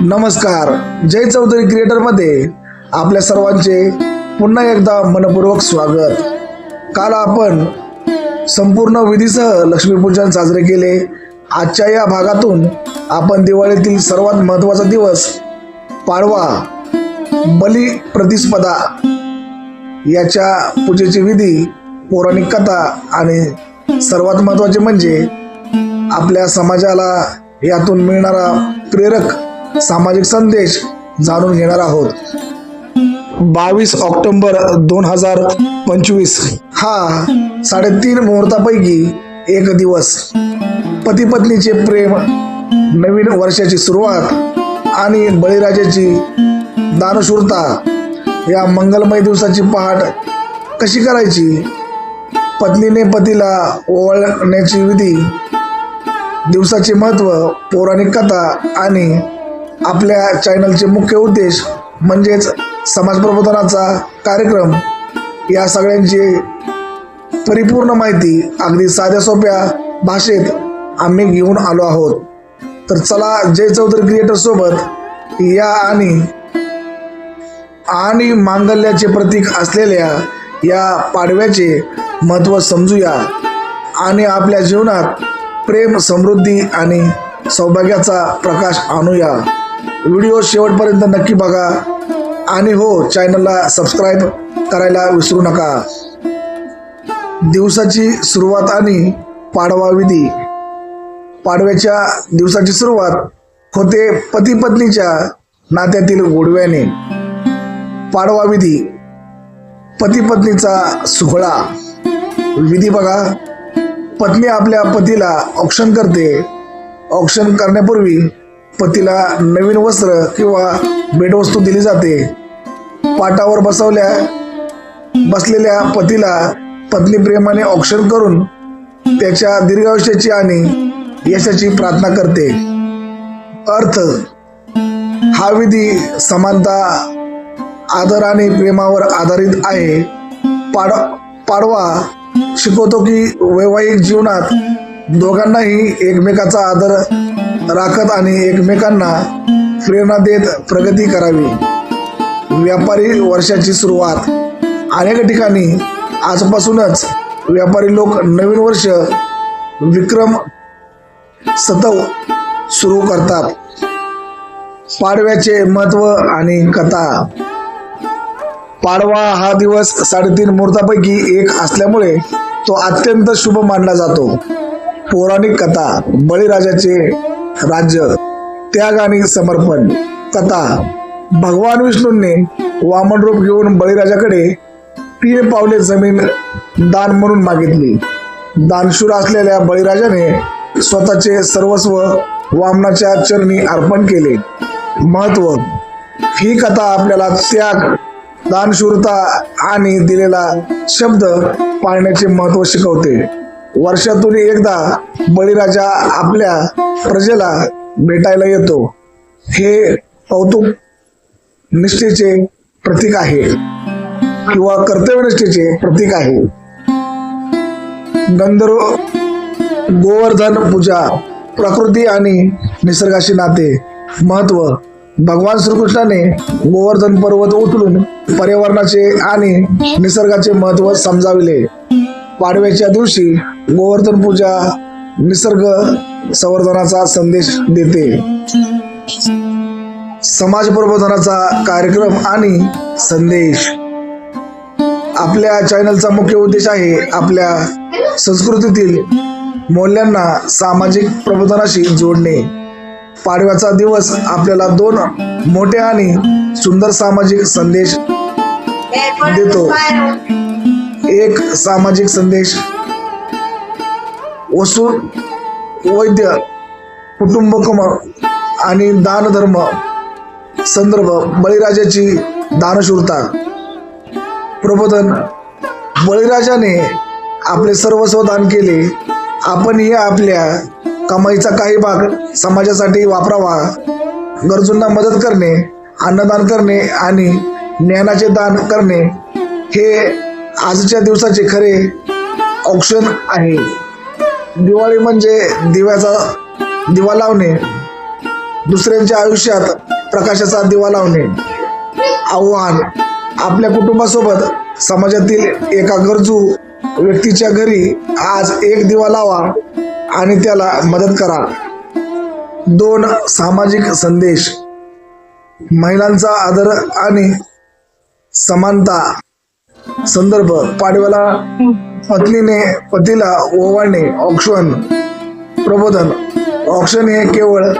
नमस्कार. जय चौधरी क्रिएटरमध्ये आपल्या सर्वांचे पुन्हा एकदा मनपूर्वक स्वागत. काल आपण संपूर्ण विधीसह लक्ष्मीपूजन साजरे केले. आजच्या या भागातून आपण दिवाळीतील सर्वात महत्त्वाचा दिवस पाडवा बली प्रतिस्पदा याच्या पूजेची विधी पौराणिक कथा आणि सर्वात महत्त्वाचे म्हणजे आपल्या समाजाला यातून मिळणारा प्रेरक सामाजिक संदेश जाणून घेणार आहोत. बावीस ऑक्टोबर दोन हजार पंचवीस. हा साडेतीन मुहूर्तापैकी एक दिवस. पती पत्नीचे प्रेम नवीन वर्षाची सुरुवात आणि बळीराजाची दानशूरता या मंगलमय दिवसाची पहाट कशी करायची? पत्नीने पतीला ओवाळण्याची विधी दिवसाचे महत्त्व पौराणिक कथा आणि आपल्या चॅनलचे मुख्य उद्देश म्हणजेच समाज प्रबोधनाचा कार्यक्रम. या सगळ्यांची परिपूर्ण माहिती अगदी साध्या सोप्या भाषेत आम्ही घेऊन आलो आहोत. तर चला जय चौधरी क्रिएटर सोबत या आणि आणि मांगल्याचे प्रतीक असलेल्या या पाडव्याचे महत्त्व समजूया आणि आपल्या जीवनात प्रेम समृद्धी आणि सौभाग्याचा प्रकाश आणूया. व्हिडिओ शेवटपर्यंत नक्की बघा. आणि हो चॅनलला सबस्क्राईब करायला विसरू नका. दिवसाची सुरुवात आणि पाडवा विधी. पाडव्याच्या दिवसाची सुरुवात होते पती पत्नीच्या नात्यातील गोडव्याने. पाडवा विधी. पती पत्नीचा सोहळा विधी बघा. पत्नी आपल्या पतीला औक्षण करते. औक्षण करण्यापूर्वी पतीला नवीन वस्त्र किंवा भेटवस्तू दिली जाते. पाटावर बसवल्या बसलेल्या पतीला पत्नी प्रेमाने औक्षण करून त्याच्या दीर्घायुष्याची आणि यशाची प्रार्थना करते. अर्थ हा विधी समानता आदर आणि प्रेमावर आधारित आहे. पाड पाडवा शिकवतो की वैवाहिक जीवनात दोघांनाही एकमेकाचा आदर राखत आणि एकमेकांना प्रेरणा देत प्रगती करावी. व्यापारी वर्षाची सुरुवात. अनेक ठिकाणी आजपासूनच व्यापारी लोक नवीन वर्ष विक्रम सतव सुरू करतात. पाडव्याचे महत्त्व आणि कथा. पाडवा हा दिवस साडेतीन मुहूर्तापैकी एक असल्यामुळे तो अत्यंत शुभ मानला जातो. पौराणिक कथा बळीराजाचे राज्य त्याग आणि समर्पण कथा भगवान विष्णूंनी वामन रूप घेऊन बळीराजाकडे तीन पावले जमीन दान म्हणून मागितली. दानशूर असलेल्या बळीराजाने स्वतःचे सर्वस्व वामनाच्या चरणी अर्पण केले. महत्त्व ही कथा आपल्याला त्याग दानशूरता आणि दिलेला शब्द पाळण्याचे महत्त्व शिकवते. वर्षातून एकदा बळीराजा आपल्या प्रजेला भेटायला येतो. हे कौतुक निष्ठेचे प्रतीक आहे किंवा कर्तव्यनिष्ठेचे प्रतीक आहे. गंधर्व गोवर्धन पूजा प्रकृती आणि निसर्गाशी नाते महत्त्व. भगवान श्रीकृष्णाने गोवर्धन पर्वत उचलून पर्यावरणाचे आणि निसर्गाचे महत्त्व समजाविले. पाडव्याच्या दिवशी गोवर्धन पूजा निसर्ग संवर्धनाचा संदेश देते. समाज प्रबोधनाचा कार्यक्रम आणि संदेश. आपल्या चॅनलचा मुख्य उद्देश आहे आपल्या संस्कृतीतील मौल्यांना सामाजिक प्रबोधनाशी जोडणे. पाडव्याचा दिवस आपल्याला दोन मोठे आणि सुंदर सामाजिक संदेश देतो. एक सामाजिक संदेश वसूल वैद्य कुटुंबकम आणि दानधर्म संदर्भ बळीराजाची दानशूरता. प्रबोधन बळीराजाने आपले सर्वस्व दान केले. आपणही आपल्या कमाईचा काही भाग समाजासाठी वापरावा. गरजूंना मदत करणे अन्नदान करणे आणि ज्ञानाचे दान करणे हे आजच्या दिवसाचे खरे औक्षण आहे. दिवाळी म्हणजे दिव्याचा दिवा लावणे. दुसऱ्यांच्या आयुष्यात प्रकाशाचा दिवा लावणे. आव्हान. आपल्या कुटुंबासोबत समाजातील एका गरजू व्यक्तीच्या घरी आज एक दिवा लावा आणि त्याला मदत करा. दोन सामाजिक संदेश. महिलांचा आदर आणि समानता. संदर्भ पाडव्याला पत्नीने पतीला ओवाळणे औक्षण प्रबोधन. औक्षण हे केवळ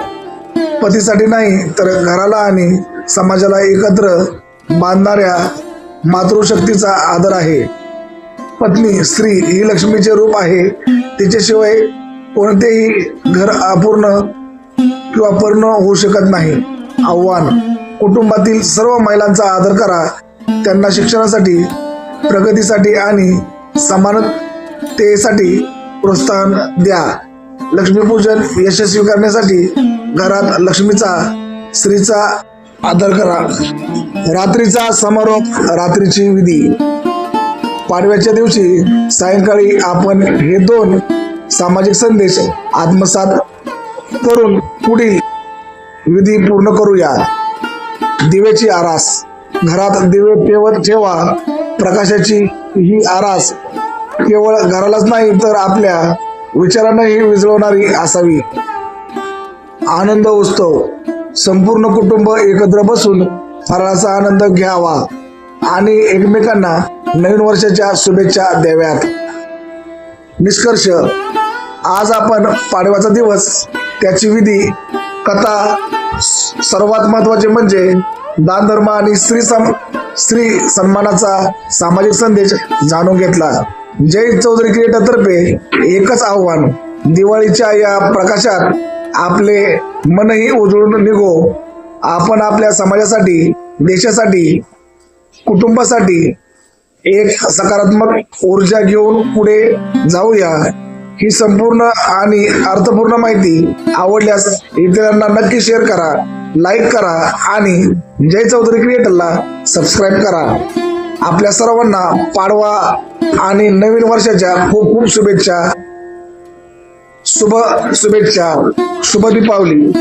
पतीसाठी नाही तर घराला आणि समाजाला एकत्र बांधणाऱ्या मातृशक्तीचा आदर आहे. पत्नी स्त्री ही लक्ष्मीचे रूप आहे. तिच्याशिवाय कोणतेही घर अपूर्ण किंवा पूर्ण होऊ शकत नाही. आव्हान. कुटुंबातील सर्व महिलांचा आदर करा. त्यांना शिक्षणासाठी प्रगतीसाठी आणि समानतेसाठी प्रोत्साहन द्या. लक्ष्मीपूजन यशस्वी करण्यासाठी घरात लक्ष्मीचा स्त्रीचा आदर करा. रात्रीचा समारोप रात्रीची विधी. पाडव्याच्या दिवशी सायंकाळी आपण हे दोन सामाजिक संदेश आत्मसात करून पुढील विधी पूर्ण करूया. दिव्याची आरास. घरात दिवे पेवत ठेवा. प्रकाशाची ही आरास केवळ घरालाच नाही तर आपल्या विचारांनाही विजळवणारी असावी. आनंद उत्सव. संपूर्ण कुटुंब एकत्र बसून फराळाचा आनंद घ्यावा आणि एकमेकांना नवीन वर्षाच्या शुभेच्छा द्याव्यात. निष्कर्ष. आज आपण पाडव्याचा दिवस. त्याची विधी कथा सर्वात महत्त्वाचे म्हणजे दान धर्म आणि स्त्री सम स्त्री सन्मानाचा सामाजिक संदेश जाणून घेतला. जय चौधरी क्रिएटरतर्फे एकच आव्हान दिवाळीच्या या प्रकाशात आपले मनही उजळून निघो. आपण आपल्या समाजासाठी देशासाठी कुटुंबासाठी एक सकारात्मक ऊर्जा घेऊन पुढे जाऊया. ही संपूर्ण आणि अर्थपूर्ण माहिती आवडल्यास इतरांना नक्की शेअर करा लाईक करा आणि जय चौधरी क्रिएटरला सबस्क्राईब करा. आपल्या सर्वांना पाडवा आणि नवीन वर्षाच्या खूप खूप शुभेच्छा. शुभ शुभेच्छा. शुभ दीपावली.